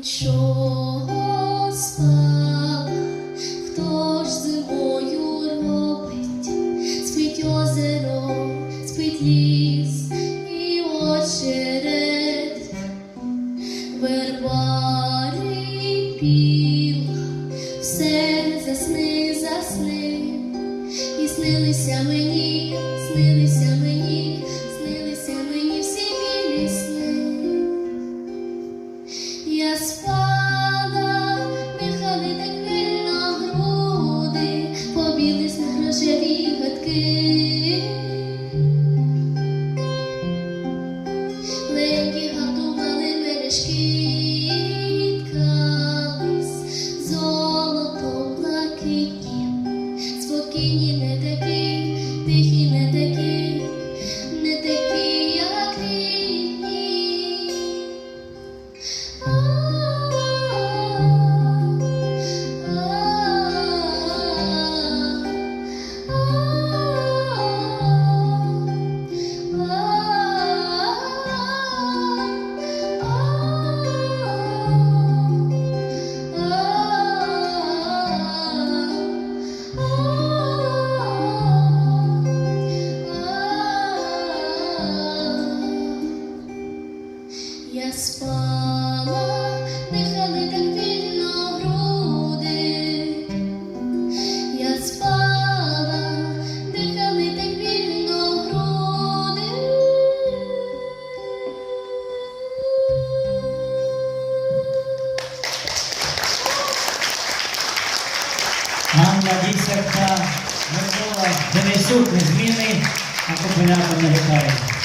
Нічого спала, хто ж зимою робить, спить озеро, спить ліс і очерет, вербари піла, все засни, засни, і снилися мені, снилися мені, снилися мені всі білі сни. Я спала, opinion Я спала, дихали так вільно груди. Я спала, дихали так вільно груди. Анна Бісерка, Микола Денисюк, незмінний акомпанятор на гітарі.